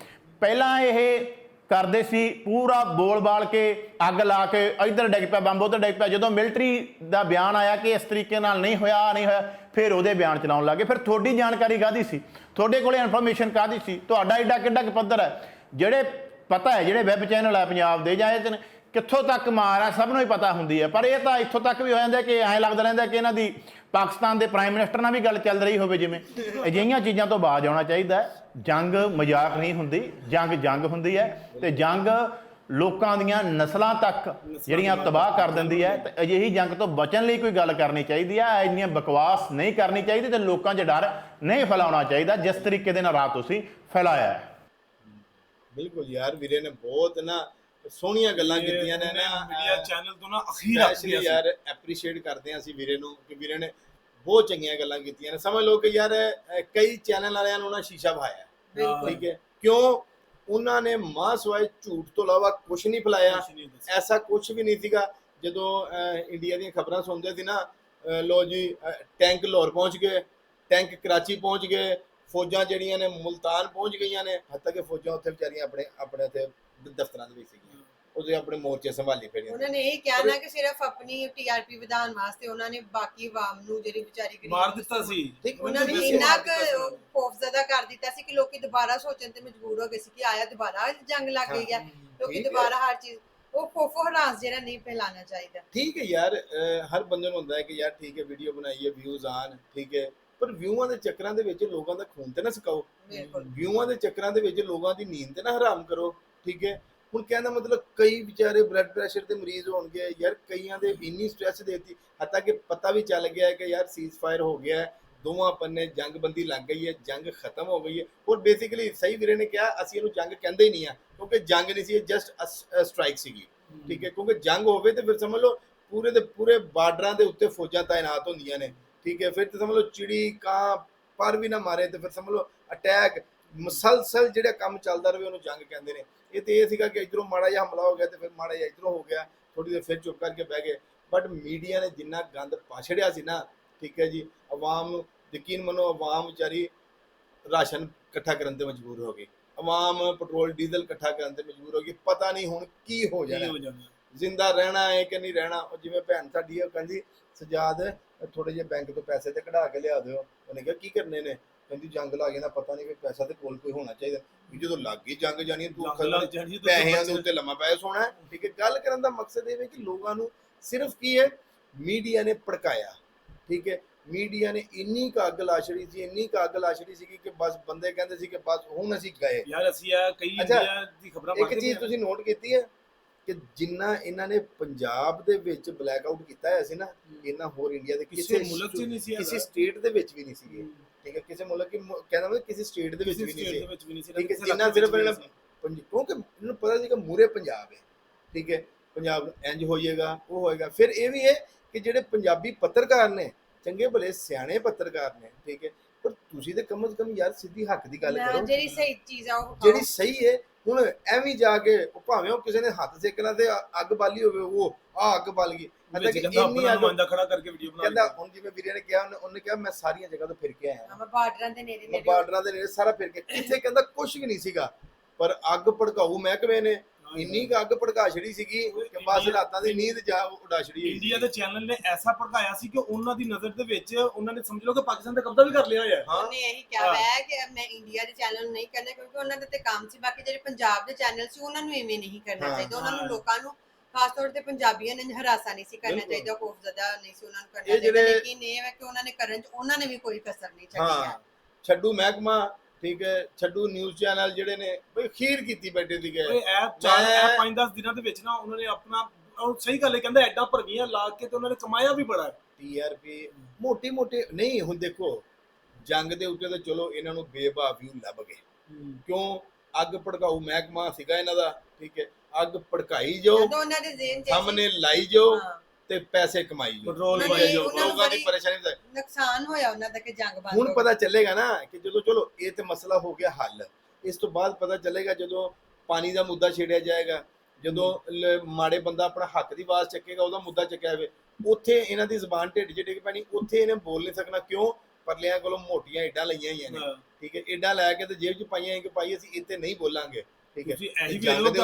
ਪਹਿਲਾਂ ਇਹ ਕਰਦੇ ਸੀ ਪੂਰਾ ਬੋਲ-ਬਾਲ ਕੇ ਅੱਗ ਲਾ ਕੇ ਇੱਧਰ ਡਿੱਗ ਪਿਆ ਬੰਬ ਉੱਧਰ ਡਿੱਗ ਪਿਆ। ਜਦੋਂ ਮਿਲਟਰੀ ਦਾ ਬਿਆਨ ਆਇਆ ਕਿ ਇਸ ਤਰੀਕੇ ਨਾਲ ਨਹੀਂ ਹੋਇਆ ਨਹੀਂ ਹੋਇਆ ਫਿਰ ਉਹਦੇ ਬਿਆਨ ਚਲਾਉਣ ਲੱਗੇ ਫਿਰ ਤੁਹਾਡੀ ਜਾਣਕਾਰੀ ਕਾਦੀ ਸੀ? ਤੁਹਾਡੇ ਕੋਲੇ ਇਨਫੋਰਮੇਸ਼ਨ ਕਾਦੀ ਸੀ? ਤੁਹਾਡਾ ਏਡਾ ਕਿੱਡਾ ਕੁ ਪੱਧਰ ਹੈ? ਜਿਹੜੇ ਪਤਾ ਹੈ ਜਿਹੜੇ ਵੈਬ ਚੈਨਲ ਹੈ ਪੰਜਾਬ ਦੇ ਜਾਂ ਇਹ 'ਚ ਕਿੱਥੋਂ ਤੱਕ ਮਾਰ ਆ, ਸਭ ਨੂੰ ਹੀ ਪਤਾ ਹੁੰਦੀ ਹੈ ਪਰ ਇਹ ਤਾਂ ਇੱਥੋਂ ਤੱਕ ਵੀ ਹੋ ਜਾਂਦਾ ਕਿ ਐਂ ਲੱਗਦਾ ਰਹਿੰਦਾ ਕਿ ਇਹਨਾਂ ਦੀ ਪਾਕਿਸਤਾਨ ਦੇ ਪ੍ਰਾਈਮ ਮਿਨਿਸਟਰ ਨਾਲ ਵੀ ਗੱਲ ਚੱਲ ਰਹੀ ਹੋਵੇ ਜਿਵੇਂ। ਅਜਿਹੀਆਂ ਚੀਜ਼ਾਂ ਤੋਂ ਬਾਜ ਆਉਣਾ ਚਾਹੀਦਾ ਜੰਗ ਮਜ਼ਾਕ ਨਹੀਂ ਹੁੰਦੀ, ਜੰਗ ਜੰਗ ਹੁੰਦੀ ਹੈ ਤੇ ਜੰਗ ਲੋਕਾਂ ਦੀਆਂ ਨਸਲਾਂ ਤੱਕ ਜਿਹੜੀਆਂ ਤਬਾਹ ਕਰ ਦਿੰਦੀ ਹੈ ਤੇ ਅਜਿਹੀ ਜੰਗ ਤੋਂ ਬਚਣ ਲਈ ਕੋਈ ਗੱਲ ਕਰਨੀ ਚਾਹੀਦੀ ਹੈ। ਇੰਨੀਆਂ ਬਕਵਾਸ ਨਹੀਂ ਕਰਨੀ ਚਾਹੀਦੀ ਤੇ ਲੋਕਾਂ 'ਚ ਡਰ ਨਹੀਂ ਫੈਲਾਉਣਾ ਚਾਹੀਦਾ। ਜਿਸ ਤਰੀਕੇ ਦੇ ਨਾਲ ਰਾਤ ਤੁਸੀਂ ਫੈਲਾਇਆ ਬਿਲਕੁਲ ਯਾਰ, ਵੀਰੇ ਨੇ ਬਹੁਤ ਨਾ ਸੋਹਣੀਆਂ ਗੱਲਾਂ ਕੀਤੀਆਂ ਨੇ ਨਾ ਮੀਡੀਆ ਚੈਨਲ ਤੋਂ ਨਾ ਅਖੀਰ ਆਪਣੀ ਯਾਰ ਐਪਰੀਸ਼ੀਏਟ ਕਰਦੇ ਹਾਂ ਅਸੀਂ ਵੀਰੇ ਨੂੰ ਕਿ ਵੀਰੇ ਨੇ ਬਹੁਤ ਚੰਗੀਆਂ ਗੱਲਾਂ ਕੀਤੀਆਂ ਨੇ। ਸਮਝ ਲਓ ਕਿ ਯਾਰ ਕਈ ਚੈਨਲ ਵਾਲਿਆਂ ਨੂੰ ਨਾ ਸ਼ੀਸ਼ਾ ਭਾਇਆ ਬਿਲਕੁਲ। ਠੀਕ ਹੈ? ਕਿਉਂ? ਉਹਨਾਂ ਨੇ ਮਾਂ ਸਵਾਏ ਝੂਠ ਤੋਂ ਇਲਾਵਾ ਕੁਝ ਨਹੀਂ ਫੈਲਾਇਆ। ਐਸਾ ਕੁਝ ਵੀ ਨਹੀਂ ਸੀਗਾ। ਜਦੋਂ ਇੰਡੀਆ ਦੀਆਂ ਖਬਰਾਂ ਸੁਣਦੇ ਸੀ ਨਾ ਲੋ ਜੀ ਟੈਂਕ ਲਾਹੌਰ ਪਹੁੰਚ ਗਏ ਟੈਂਕ ਕਰਾਚੀ ਪਹੁੰਚ ਗਏ ਫੌਜਾਂ ਜਿਹੜੀਆਂ ਨੇ ਮੁਲਤਾਨ ਪਹੁੰਚ ਗਈਆਂ ਨੇ ਹੱਤਾ ਕਿ ਫੌਜਾਂ ਉੱਥੇ ਵਿਚਾਰੀਆਂ ਆਪਣੇ ਆਪਣੇ ਉੱਥੇ ਦਫ਼ਤਰਾਂ ਦੇ ਵਿੱਚ ਸੀਗੀਆਂ। ਉਹਦੇ ਆਪਣੇ ਮੋਰਚੇ ਸੰਭਾਲੀ ਫਿਰੀਆਂ ਉਹਨਾਂ ਨੇ ਇਹ ਕਿਹਾ ਨਾ ਕਿ ਸਿਰਫ ਆਪਣੀ ਟੀਆਰਪੀ ਵਧਾਉਣ ਵਾਸਤੇ ਉਹਨਾਂ ਨੇ ਬਾਕੀ ਆਵਾਮ ਨੂੰ ਜਿਹੜੀ ਵਿਚਾਰੀ ਗਰੀਬ ਮਾਰ ਦਿੱਤਾ ਸੀ। ਠੀਕ ਉਹਨਾਂ ਨੇ ਇੰਨਾ ਕੁ। ਖੌਫਜ਼ਦਾ ਕਰ ਦਿੱਤਾ ਸੀ ਕਿ ਲੋਕੀ ਦੁਬਾਰਾ ਸੋਚਣ ਤੇ ਮਜਬੂਰ ਹੋ ਗਏ ਸੀ ਕਿ ਆਇਆ ਦੁਬਾਰਾ ਜੰਗ ਲੱਗ ਗਈ ਆ। ਲੋਕੀ। ਦੁਬਾਰਾ ਹਰ ਚੀਜ਼ ਉਹ ਖੋਫੋ ਹਰਾਸ ਜਿਹੜਾ ਨਹੀਂ ਫੈਲਾਉਣਾ ਚਾਹੀਦਾ। ਠੀਕ ਹੈ ਯਾਰ ਹਰ ਬੰਦੇ ਨੂੰ ਹੁੰਦਾ ਹੈ ਕਿ ਯਾਰ ਠੀਕ ਹੈ ਵੀਡੀਓ ਬਣਾਈ ਹੈ ਵਿਊਜ਼ ਆਣ ਠੀਕ ਹੈ। ਪਰ ਵਿਊਆਂ ਦੇ ਚੱਕਰਾਂ ਦੇ ਵਿੱਚ ਲੋਕਾਂ ਦਾ ਖੂਨ ਤੇ ਨਾ ਸਕਾਓ। ਵਿਊਆਂ ਦੇ ਚੱਕਰਾਂ ਦੇ ਵਿੱਚ ਲੋਕਾਂ ਦੀ ਨੀਂਦ ਤੇ ਨਾ ਹਰਾਮ ਕਰੋ ਠੀਕ ਹੈ? ਹੁਣ ਕਹਿੰਦਾ ਮਤਲਬ ਕਈ ਵਿਚਾਰੇ ਬਲੱਡ ਪ੍ਰੈਸ਼ਰ ਦੇ ਮਰੀਜ਼ ਹੋਣਗੇ ਯਾਰ ਕਈਆਂ ਦੇ ਇੰਨੀ ਸਟ੍ਰੈਸ ਦੇਤੀ ਹੱਤਾ ਕਿ ਪਤਾ ਵੀ ਚੱਲ ਗਿਆ ਹੈ ਕਿ ਯਾਰ ਸੀਜ਼ ਫਾਇਰ ਹੋ ਗਿਆ ਹੈ ਦੋਵਾਂ ਪੰਨੇ ਜੰਗਬੰਦੀ ਲੱਗ ਗਈ ਹੈ ਜੰਗ ਖਤਮ ਹੋ ਗਈ ਹੈ। ਔਰ ਬੇਸਿਕਲੀ ਸਹੀ ਵੀਰੇ ਨੇ ਕਿਹਾ ਅਸੀਂ ਇਹਨੂੰ ਜੰਗ ਕਹਿੰਦੇ ਹੀ ਨਹੀਂ ਆ ਕਿਉਂਕਿ ਜੰਗ ਨਹੀਂ ਸੀ ਇਹ ਜਸਟ ਸਟ੍ਰਾਈਕ ਸੀਗੀ ਠੀਕ ਹੈ। ਕਿਉਂਕਿ ਜੰਗ ਹੋਵੇ ਤੇ ਫਿਰ ਸਮਝ ਲਓ ਪੂਰੇ ਦੇ ਪੂਰੇ ਬਾਰਡਰਾਂ ਦੇ ਉੱਤੇ ਫੌਜਾਂ ਤਾਇਨਾਤ ਹੁੰਦੀਆਂ ਨੇ। ਠੀਕ ਹੈ ਫਿਰ ਤੇ ਸਮਝ ਲਓ ਚਿੜੀ ਕਾਂ ਪਰ ਵੀ ਨਾ ਮਾਰੇ ਤੇ ਫਿਰ ਸਮਝ ਲਓ ਅਟੈਕ ਮੁਸਲਸਲ ਜਿਹੜਾ ਕੰਮ ਚੱਲਦਾ ਰਹੇ ਉਹਨੂੰ ਜੰਗ ਕਹਿੰਦੇ ਨੇ। ਇਹ ਤੇ ਇਹ ਸੀਗਾ ਕਿ ਇਧਰੋਂ ਮਾੜਾ ਜਿਹਾ ਹਮਲਾ ਹੋ ਗਿਆ ਤੇ ਫਿਰ ਮਾੜਾ ਜਿਹਾ ਇਧਰੋਂ ਹੋ ਗਿਆ ਥੋੜੀ ਦੇਰ ਫਿਰ ਚੁੱਪ ਕਰਕੇ ਬਹਿ ਗਏ। ਬਟ ਮੀਡੀਆ ਨੇ ਜਿੰਨਾ ਗੰਦ ਪਾਛੜਿਆ ਸੀ ਨਾ ਠੀਕ ਹੈ ਜੀ ਆਵਾਮ ਯਕੀਨ ਮੰਨੋ ਆਵਾਮ ਵਿਚਾਰੀ ਰਾਸ਼ਨ ਇਕੱਠਾ ਕਰਨ ਤੇ ਮਜਬੂਰ ਹੋ ਗਈ। ਆਵਾਮ ਪੈਟਰੋਲ ਡੀਜ਼ਲ ਇਕੱਠਾ ਕਰਨ ਤੇ ਮਜਬੂਰ ਹੋ ਗਈ। ਪਤਾ ਨਹੀਂ ਹੁਣ ਕੀ ਹੋ ਜਾਣਾ। ਹੋ ਜਾਣਾ। ਜ਼ਿੰਦਾ ਰਹਿਣਾ ਹੈ ਕਿ ਨਹੀਂ ਰਹਿਣਾ ਉਹ ਜਿਵੇਂ ਭੈਣ ਸਾਡੀ ਉਹ ਕਹਿੰਦੀ ਸਜਾਦ ਥੋੜੇ ਜਿਹੇ ਬੈਂਕ ਤੋਂ ਪੈਸੇ ਤੇ ਕਢਾ ਕੇ ਲਿਆ ਦਿਓ। ਉਹਨੇ ਕਿਹਾ ਕੀ ਕਰਨੇ ਨੇ? ਕਹਿੰਦੀ ਜੰਗ ਲੱਗ ਜਾਂਦਾ ਪਤਾ ਨਹੀਂ ਵੀ ਪੈਸਾ ਤੇ ਕੋਲ ਕੋਈ ਹੋਣਾ ਚਾਹੀਦਾ। ਵੀ ਜਦੋਂ ਲੱਗ ਗਈ ਜੰਗ ਜਾਣੀ ਹੈ, ਤੂੰ ਜੰਗ ਖੱਲਾ ਲੱਗ ਜਾਣੀ ਹੈ, ਤੂੰ ਪੈਸਿਆਂ ਦੇ ਉੱਤੇ ਲੰਮਾ ਪੈ ਸੋਣਾ ਹੈ। ਠੀਕ ਹੈ ਗੱਲ ਕਰਨ ਦਾ ਮਕਸਦ ਇਹ ਹੈ ਕਿ ਲੋਕਾਂ ਨੂੰ ਸਿਰਫ ਕੀ ਹੈ? ਮੀਡੀਆ ਨੇ ਭੜਕਾਇਆ। ਠੀਕ ਹੈ ਮੀਡੀਆ ਨੇ ਇੰਨੀ ਕੁ ਅੱਗ ਸੀ ਇੰਨੀ ਕੁ ਅੱਗ ਲਾ ਛੜੀ ਸੀ ਕਿ ਬਸ ਬੰਦੇ ਕਹਿੰਦੇ ਸੀ ਕਿ ਬਸ ਹੁਣ ਅਸੀਂ ਗਏ। ਯਾਰ ਅਸੀਂ ਆ ਕਈ ਅੱਛਾ, ਇੰਡੀਆ ਦੀ ਖਬਰਾਂ ਇੱਕ ਚੀਜ਼। ਤੁਸੀਂ ਨੋਟ ਕੀਤੀ ਹੈ? ਕਿ ਜਿੰਨਾ ਇਹਨਾਂ ਨੇ ਪੰਜਾਬ ਦੇ ਵਿੱਚ ਬਲੈਕ ਆਊਟ ਕੀਤਾ ਹੈ ਸੀ ਨਾ ਇਹਨਾਂ ਹੋਰ ਇੰਡੀਆ ਦੇ ਕਿਸੇ ਮੁਲਕ 'ਚ ਨਹੀਂ ਸੀ ਕਿਸੇ। ਸਟੇਟ ਦੇ ਵਿੱਚ ਵੀ ਨਹੀਂ ਸੀਗੇ। ਠੀਕ ਹੈ ਕਿਸੇ ਮੁਲਕ ਕੀ ਕਹਿੰਦਾ ਮੈਂ ਕਿਸੇ ਸਟੇਟ ਦੇ ਵਿੱਚ ਵੀ ਨਹੀਂ ਸੀ। ਸੀ। ਠੀਕ ਹੈ ਜਿੰਨਾ ਸਿਰਫ ਇਹਨਾਂ ਸੀ। ਕਿਉਂਕਿ ਇਹਨਾਂ ਨੂੰ ਪਤਾ ਸੀ ਕਿ ਮੂਰੇ ਪੰਜਾਬ ਹੈ। ਠੀਕ ਹੈ ਪੰਜਾਬ ਨੂੰ ਇੰਜ ਹੋਈਏਗਾ ਉਹ ਹੋਏਗਾ। ਫਿਰ ਇਹ ਵੀ ਹੈ ਕਿ ਜਿਹੜੇ ਪੰਜਾਬੀ ਪੱਤਰਕਾਰ ਨੇ ਚੰਗੇ ਭਲੇ ਸਿਆਣੇ ਪੱਤਰਕਾਰ ਨੇ ਠੀਕ ਹੈ ਪਰ ਤੁਸੀਂ ਤੇ ਕਮ ਸੇ ਕਮ ਯਾਰ ਸਿੱਧੀ ਹੱਕ ਦੀ ਗੱਲ ਕਰੋ। ਜਿਹੜੀ ਸਹੀ ਚੀਜ਼ ਆ ਉਹ ਜਿਹੜੀ ਸਹੀ ਹੈ ਹੁਣ ਐਵੇਂ ਜਾ ਕੇ ਉਹ ਭਾਵੇਂ ਉਹ ਕਿਸੇ ਨੇ ਹੱਥ ਸੇਕਣਾ ਤੇ ਅੱਗ ਬਾਲੀ ਹੋਵੇ ਉਹ ਆ ਅੱਗ ਬਲ ਗਈ। ਮਤਲਬ ਕਿ ਕਹਿੰਦਾ ਇੰਨੀ ਆਪਣਾ ਅੱਗ ਨੁਮਾਇੰਦਾ ਖੜਾ ਕਰਕੇ ਵੀਡੀਓ ਬਣਾ ਕਹਿੰਦਾ। ਹੁਣ ਜਿਵੇਂ ਵੀਰੇ ਨੇ ਕਿਹਾ ਉਹਨੇ- ਕਿਹਾ ਮੈਂ ਸਾਰੀਆਂ ਜਗ੍ਹਾ ਤੋਂ ਫਿਰ ਕੇ ਆਇਆ ਮੈਂ ਬਾਰਡਰਾਂ ਦੇ ਨੇੜੇ ਨੇੜੇ ਬਾਰਡਰਾਂ ਦੇ ਨੇੜੇ ਸਾਰਾ ਫਿਰ ਕੇ ਕਿੱਥੇ ਕਹਿੰਦਾ ਕੁਝ ਵੀ ਨਹੀਂ ਸੀਗਾ। ਪਰ ਅੱਗ ਭੜਕਾਊ ਮਹਿਕਮੇ ਨੇ। ਇੰਨੀ ਕੁ ਅੱਗ ਭੜਕਾ ਛੜੀ ਸੀਗੀ ਕਿ ਬਸ ਰਾਤਾਂ ਦੀ ਨੀਂਦ ਜਾ ਉਡਾ ਛੜੀ ਹੋਈ ਇੰਡੀਆ। ਦੇ ਚੈਨਲ ਨੇ ਐਸਾ ਭੜਕਾਇਆ ਸੀ ਕਿ ਉਹਨਾਂ ਦੀ ਨਜ਼ਰ ਦੇ ਵਿੱਚ ਉਹਨਾਂ ਨੇ ਸਮਝ ਲਓ ਕਿ ਪਾਕਿਸਤਾਨ ਦਾ ਕਬਜ਼ਾ ਵੀ ਕਰ ਲਿਆ ਹੋਇਆ ਹੈ। ਹਾਂ। ਉਹਨੇ ਇਹੀ ਕਿਹਾ ਹੈ। ਕਿ ਮੈਂ ਇੰਡੀਆ ਦੇ ਚੈਨਲ ਨੂੰ ਨਹੀਂ ਕਰਨਾ ਕਿਉਂਕਿ ਉਹਨਾਂ ਦੇ ਤੇ ਕੰਮ ਸੀ ਬਾਕੀ ਜਿਹੜੇ ਪੰਜਾਬ ਦੇ ਚੈਨਲ ਸੀ ਉਹਨਾਂ ਨੂੰ ਐਵੇਂ ਨਹੀਂ ਕਰਨਾ ਚਾਹੀਦਾ। ਉਹਨਾਂ ਨੂੰ। ਲੋਕਾਂ ਨੂੰ ਖਾਸ ਤੌਰ ਤੇ ਪੰਜਾਬੀਆਂ ਨੇ ਹਰਾਸਾ ਨਹੀਂ ਸੀ ਕਰਨਾ। ਚਾਹੀਦਾ ਖੌਫਜ਼ਦਾ ਨਹੀਂ ਸੀ ਉਹਨਾਂ ਨੂੰ ਕਰਨਾ ਚਾਹੀਦਾ। ਲੇਕਿਨ ਇਹ ਹੈ ਕਿ ਉਹਨਾਂ ਨੇ ਕਰਨ ਚ ਉਹਨਾਂ ਨੇ ਵੀ ਕੋਈ ਕਸਰ ਨਹੀਂ ਛੱਡੀ ਹਾਂ। ਹੈ। ਛੱਡੂ ਮਹਿਕਮਾ ਠੀਕ ਹੈ ਛੱਡੂ ਨਿਊਜ਼ ਚੈਨਲ ਜਿਹੜੇ ਨੇ ਬਈ ਖੀਰ ਕੀਤੀ ਬੈਠੇ ਸੀਗੇ। ਓਏ ਇਹ ਚਾਰ ਮੈਂ- ਇਹ 5-10 ਦਿਨਾਂ ਦੇ ਵਿੱਚ ਨਾ ਉਹਨਾਂ ਨੇ ਆਪਣਾ ਉਹ ਸਹੀ ਗੱਲ ਹੈ ਕਹਿੰਦਾ ਐਡਾ ਭਰਗੀਆਂ ਲਾ ਕੇ ਤੇ ਉਹਨਾਂ ਨੇ ਕਮਾਇਆ ਵੀ ਬੜਾ ਹੈ। ਟੀਆਰਪੀ ਮੋਟੀ ਮੋਟੀ ਨਹੀਂ ਹੁਣ ਦੇਖੋ ਜੰਗ ਦੇ ਉੱਤੇ ਤਾਂ ਚਲੋ ਇਹਨਾਂ ਨੂੰ ਬੇਬਾ ਵਿਊ ਲੱਭ ਗਏ। ਕਿਉਂ? ਅੱਗ ਭੜਕਾਊ ਮਹਿਕਮਾ ਸੀਗਾ ਇਹਨਾਂ ਦਾ ਠੀਕ ਹੈ ਅੱਗ ਭੜਕਾਈ ਜਾਓ ਜਦੋਂ ਉਹਨਾਂ ਦੇ ਜ਼ਿਹਨ ਚ ਸਾਹਮਣੇ ਲਾਈ ਜਾਓ ਹਾਂ, ਤੇ ਪੈਸੇ ਕਮਾਈ ਜਾਓ ਪੈਟਰੋਲ ਉਹਨਾਂ ਪਾਈ ਨੇ- ਜਾਓ ਉਹਨਾਂ ਨੂੰ ਲੋਕਾਂ ਦੀ ਬੜੀ- ਪਰੇਸ਼ਾਨੀ ਦਾ ਨੁਕਸਾਨ ਹੋਇਆ ਉਹਨਾਂ ਦਾ ਕਿ ਜੰਗ ਬੰਦ ਹੁਣ ਹੋ ਪਤਾ ਚੱਲੇਗਾ ਨਾ ਕਿ ਜਦੋਂ ਚਲੋ ਇਹ ਤੇ ਮਸਲਾ ਹੋ ਗਿਆ ਹੱਲ। ਇਸ ਤੋਂ ਬਾਅਦ ਪਤਾ ਚੱਲੇਗਾ ਜਦੋਂ ਪਾਣੀ ਦਾ ਮੁੱਦਾ ਛੇੜਿਆ ਜਾਏਗਾ ਜਦੋਂ ਲ- ਮਾੜੇ ਬੰਦਾ ਆਪਣਾ ਹੱਕ ਦੀ ਆਵਾਜ਼ ਚੱਕੇਗਾ ਉਹਦਾ ਮੁੱਦਾ ਚੱਕਿਆ ਜਾਵੇ। ਉੱਥੇ ਇਹਨਾਂ ਦੀ ਜ਼ਬਾਨ ਢਿੱਡ 'ਚ ਡਿੱਗ ਪੈਣੀ ਉੱਥੇ ਇਹਨੇ ਬੋਲ ਨਹੀਂ ਸਕਣਾ ਕਿਉਂ? ਪਰਲਿਆਂ ਕੋਲੋਂ ਮੋਟੀਆਂ ਏਡਾਂ ਲਈਆਂ ਹੋਈਆਂ ਨੇ। ਹਾਂ। ਠੀਕ ਹੈ ਏਡਾਂ ਲੈ ਕੇ ਤੇ ਜੇਬ 'ਚ ਪਾਈਆਂ ਕਿ ਭਾਈ ਅਸੀਂ ਇੱਥੇ ਨਹੀਂ ਬੋਲਾਂਗੇ। ਠੀਕ ਹੈ। ਤੁਸੀਂ ਇਹੀ ਵੇਖ ਲਓ ਕਿ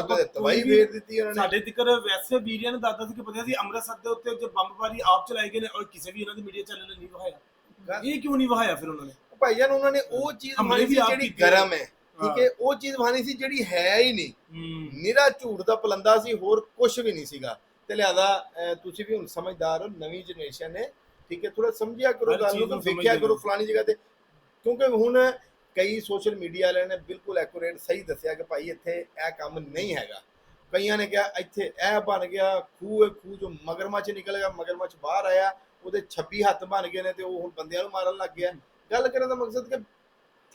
ਵੀ- ਫੇਰ ਦਿੱਤੀ ਉਹਨਾਂ ਨੇ। ਸਾਡੇ ਤਿੱਕਰ ਵੈਸੇ ਵੀਰਿਆਂ ਨੇ ਦਾਦਾ ਸੀ ਕਿ ਪਤਾ ਸੀ ਅੰਮ੍ਰਿਤਸਰ ਦੇ ਉੱਤੇ ਜੋ ਬੰਬਬਾਰੀ ਆਪ ਚਲਾਏ ਗਏ ਨੇ ਔਰ ਕਿਸੇ ਵੀ ਇਹਨਾਂ ਦੇ ਮੀਡੀਆ ਚੈਨਲ ਨੇ ਨਹੀਂ ਵਹਾਇਆ ਇਹ ਕਿਉਂ ਨਹੀਂ ਵਹਾਇਆ ਫਿਰ ਉਹਨਾਂ ਨੇ? ਭਾਈ ਜਾਨ ਉਹਨਾਂ ਨੇ ਉਹ ਚੀਜ਼ ਮਾਨੀ ਸੀ ਜਿਹੜੀ। ਗਰਮ ਹੈ ਠੀਕ ਹੈ ਉਹ ਚੀਜ਼ ਮਾਨੀ ਸੀ ਜਿਹੜੀ ਹੈ ਹੀ ਨਹੀਂ। ਹੂੰ ਨਿਰਾ ਝੂਠ ਦਾ ਪਲੰਦਾ ਸੀ ਹੋਰ ਕੁਝ ਵੀ ਨਹੀਂ ਸੀਗਾ। ਤੇ ਲਿਆਦਾ ਤੁਸੀਂ ਵੀ ਹੁਣ ਸਮਝਦਾਰ ਹੋ ਨਵੀਂ ਜਨਰੇਸ਼ਨ ਨੇ ਠੀਕ ਹੈ ਥੋੜਾ ਸਮਝਿਆ ਕਰੋ ਗੱਲ ਨੂੰ ਵੇਖਿਆ ਕਰੋ। ਫਲਾਣੀ ਜਗ੍ਹਾ ਤੇ। ਕਿਉਂਕਿ ਹੁਣ ਕਈ ਸੋਸ਼ਲ ਮੀਡੀਆ ਵਾਲਿਆਂ ਨੇ ਬਿਲਕੁਲ ਐਕੂਰੇਟ ਸਹੀ ਦੱਸਿਆ ਕਿ ਭਾਈ ਇੱਥੇ ਇਹ ਕੰਮ ਨਹੀਂ ਹੈਗਾ। ਕਈਆਂ ਨੇ ਕਿਹਾ ਇੱਥੇ ਇਹ ਬਣ ਗਿਆ ਖੂਹ ਹੈ ਖੂਹ ਜੋ ਮਗਰਮੱਛ ਨਿਕਲ ਗਿਆ ਮਗਰਮੱਛ ਬਾਹਰ ਆਇਆ ਉਹਦੇ 26 ਹੱਥ ਬਣ ਗਏ ਨੇ ਤੇ ਉਹ ਹੁਣ ਬੰਦਿਆਂ ਨੂੰ ਮਾਰਨ ਲੱਗ ਗਿਆ। ਗੱਲ ਕਰਨ ਦਾ ਮਕਸਦ ਕਿ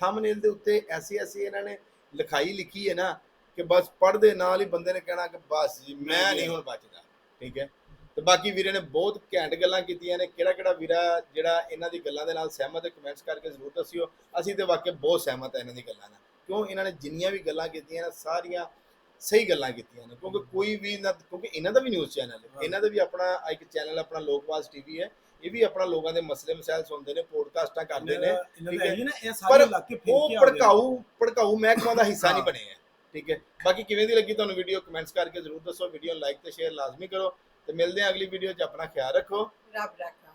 ਥੰਬਨੇਲ ਦੇ ਉੱਤੇ ਐਸੀ ਐਸੀ ਇਹਨਾਂ ਨੇ ਲਿਖਾਈ ਲਿਖੀ ਹੈ ਨਾ ਕਿ ਬਸ ਪੜ੍ਹਦੇ ਨਾਲ ਹੀ ਬੰਦੇ ਨੇ ਕਹਿਣਾ ਕਿ ਬਸ ਜੀ ਮੈਂ ਨਹੀਂ ਹੁਣ ਬਚਦਾ ਠੀਕ ਹੈ? ਤੇ ਬਾਕੀ ਵੀਰੇ ਨੇ ਬਹੁਤ ਘੈਂਟ ਗੱਲਾਂ ਕੀਤੀਆਂ ਨੇ ਕਿਹੜਾ ਕਿਹੜਾ ਵੀਰਾ ਜਿਹੜਾ ਇਹਨਾਂ ਦੀ ਗੱਲਾਂ ਦੇ ਨਾਲ ਸਹਿਮਤ ਹੈ ਕਮੈਂਟਸ ਕਰਕੇ ਜ਼ਰੂਰ ਦੱਸਿਓ। ਅਸੀਂ ਤੇ ਵਾਕਿਆ ਬਹੁਤ ਸਹਿਮਤ ਹੈ ਇਹਨਾਂ ਦੀ ਗੱਲਾਂ ਨਾਲ। ਕਿਉਂ? ਇਹਨਾਂ ਨੇ ਜਿੰਨੀਆਂ ਵੀ ਗੱਲਾਂ ਕੀਤੀਆਂ ਨੇ ਸਾਰੀਆਂ ਸਹੀ ਗੱਲਾਂ ਕੀਤੀਆਂ ਨੇ। ਕਿਉਂਕਿ ਕੋਈ ਵੀ ਨਾ ਕਿਉਂਕਿ ਇਹਨਾਂ ਦਾ ਵੀ ਨਿਊਜ਼ ਚੈਨਲ ਹੈ। ਇਹਨਾਂ ਦਾ ਵੀ ਆਪਣਾ ਇੱਕ ਚੈਨਲ ਆਪਣਾ ਲੋਕਵਾਸ ਟੀਵੀ ਹੈ। ਇਹ ਵੀ ਆਪਣਾ ਲੋਕਾਂ ਦੇ ਮਸਲੇ ਮਸਾਇਲ ਸੁਣਦੇ ਨੇ ਪੋਡਕਾਸਟਾਂ ਕਰਦੇ ਨੇ। ਠੀਕ ਹੈ। ਨਾ ਇਹ ਪਰ ਸਾਰੇ ਇਲਾਕੇ ਫਿਰ ਉਹ ਭੜਕਾਊ ਭੜਕਾਊ ਮਹਿਕਮਾ ਦਾ ਹਿੱਸਾ ਨਹੀਂ। ਬਣੇ ਹੈ ਠੀਕ ਹੈ? ਬਾਕੀ ਕਿਵੇਂ ਦੀ ਲੱਗੀ ਤੁਹਾਨੂੰ ਵੀਡੀਓ ਕਮੈਂਟਸ ਕਰਕੇ ਜ਼ਰੂਰ ਦੱਸੋ। ਵੀਡੀਓ ਲਾਈਕ ਤੇ ਸ਼ੇਅਰ ਲਾਜ਼ਮੀ ਕਰੋ। ਤੇ ਮਿਲਦੇ ਹਾਂ ਅਗਲੀ ਵੀਡੀਓ 'ਚ ਆਪਣਾ ਖਿਆਲ ਰੱਖੋ। ਰੱਬ ਰੱਖਾ।